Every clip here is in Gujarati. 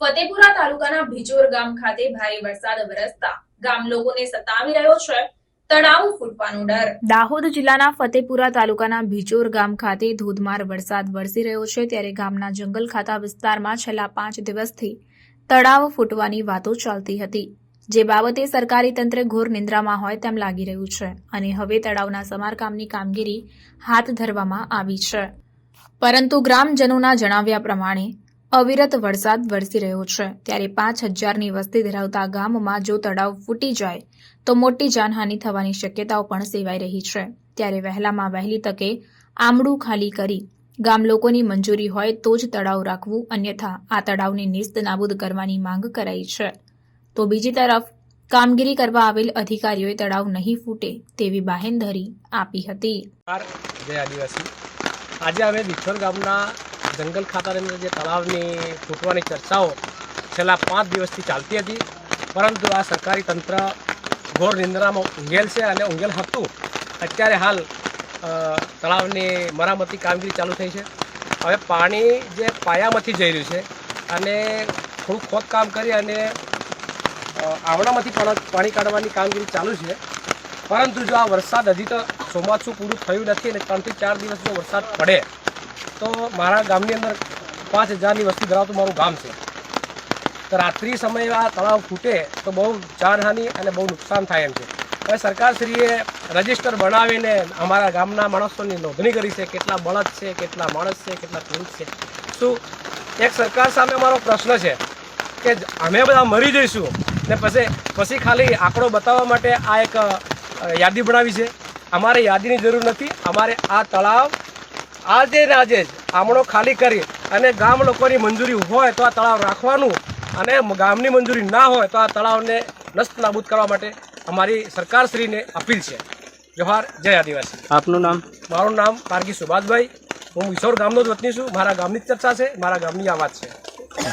ફતેપુરા તાલુકાના ભીજોર ગામ ખાતે ભારે વરસાદ વરસતા ગામ લોકોને સતાવી રહ્યો છે. દાહોદ જિલ્લાના ફતેપુરા તાલુકાના ભીચોર ગામ ખાતે ધોધમાર વરસાદ વરસી રહ્યો છે ત્યારે ગામના જંગલ ખાતા વિસ્તારમાં છેલ્લા પાંચ દિવસથી તળાવ ફૂટવાની વાતો ચાલતી હતી. જે બાબતે સરકારી તંત્ર ઘોર નિંદ્રામાં હોય તેમ લાગી રહ્યું છે અને હવે તળાવના સમારકામની કામગીરી હાથ ધરવામાં આવી છે. પરંતુ ગ્રામજનોના જણાવ્યા પ્રમાણે અવિરત વરસાદ વરસી રહ્યો છે. ત્યારે પાંચ હજારની વસ્તી ધરાવતા ગામમાં જો તળાવ ફૂટી જાય, તો મોટી જાનહાનિ થવાની શક્યતાઓ પણ સેવાઈ રહી છે. ત્યારે વહેલામાં વહેલી તકે આમડું ખાલી કરી ગામ લોકોની મંજૂરી હોય તો જ તળાવ રાખવું અન્યથા આ તળાવને નિસ્ત નાબૂદ કરવાની માંગ કરાઈ છે. તો બીજી તરફ, કામગીરી કરવા આવેલ અધિકારીઓએ તળાવ નહીં ફૂટે તેવી બાહેંધરી આપી હતી. આજે અમે વિઠ્ઠલ ગામના જંગલ ખાતાની અંદર જે તળાવની ફૂટવાની ચર્ચાઓ છેલ્લા પાંચ દિવસથી ચાલતી હતી, પરંતુ આ સરકારી તંત્ર ઘોર નિંદ્રામાં ઊંઘેલ છે અને ઊંઘેલ હતું. અત્યારે હાલ તળાવની મરામતી કામગીરી ચાલુ થઈ છે. હવે પાણી જે પાયામાંથી જઈ રહ્યું છે અને થોડું ખોદકામ કરી અને આવડામાંથી પાણી કાઢવાની કામગીરી ચાલુ છે. પરંતુ જો આ વરસાદ હજી તો ચોમાસું પૂરું થયું નથી અને ત્રણથી ચાર દિવસ જો વરસાદ પડે તો મારા ગામની અંદર પાંચ હજારની વસ્તી ધરાવતું મારું ગામ છે. તો રાત્રિ સમયે આ તળાવ ફૂટે તો બહુ જાનહાનિ અને બહુ નુકસાન થાય એમ છે. હવે સરકારશ્રીએ રજિસ્ટર બનાવીને અમારા ગામના માણસોની નોંધણી કરી છે કેટલા બળદ છે, કેટલા માણસ છે, કેટલા પુરુષ છે. શું એક સરકાર સામે અમારો પ્રશ્ન છે કે અમે બધા મરી જઈશું ને પછી પછી ખાલી આંકડો બતાવવા માટે આ એક યાદી બનાવી છે. અમારે યાદીની જરૂર નથી. અમારે આ તળાવ આજે ને આજે જ આમણો ખાલી કરી અને ગામ લોકોની મંજૂરી હોય તો આ તળાવ રાખવાનું અને ગામની મંજૂરી ના હોય તો આ તળાવને નસ્ત નાબૂદ કરવા માટે અમારી સરકારશ્રીને અપીલ છે. જોહાર જય આદિવાસી. આપનું નામ? મારું નામ પારગી સુભાષભાઈ. હું વિસોર ગામનો જ વતની છું. મારા ગામની ચર્ચા છે. મારા ગામની આ વાત છે.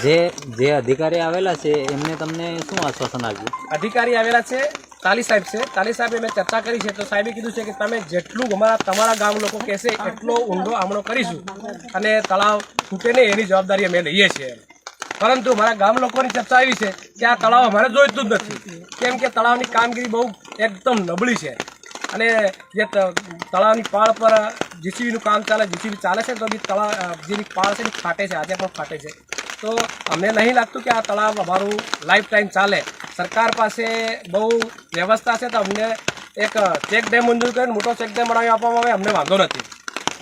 જે જે અધિકારી આવેલા છે એમને તમને શું આશ્વાસન આપ્યું? અધિકારી આવેલા છે તાલી સાહેબ છે. તાલી સાહેબે મેં ચર્ચા કરી છે. તો સાહેબે કીધું છે કે તમે જેટલું અમારા તમારા ગામ લોકો કહેશે, એટલો ઊંડો આમણો કરીશું. અને તળાવ છૂટે નહીં, એની જવાબદારી અમે લઈએ છીએ પરંતુ મારા ગામ લોકોની ચર્ચા આવી છે કે આ તળાવ અમારે જોઈતું જ નથી. કેમ કે તળાવની કામગીરી બહુ એકદમ નબળી છે. અને જે તળાવની પાળ પર જીસીબીનું કામ ચાલે, જીસીબી ચાલે છે, તો બી તળાવ જેની પાળ છે ફાટે છે, આજે પણ ફાટે છે. તો અમને નહીં લાગતું કે આ તળાવ અમારું લાઈફ ટાઈમ ચાલે. સરકાર પાસે બહુ વ્યવસ્થા છે તો અમને એક ચેક ડેમ મંજૂર કરીને મોટો ચેક ડેમ બનાવી આપવામાં આવે અમને વાંધો નથી.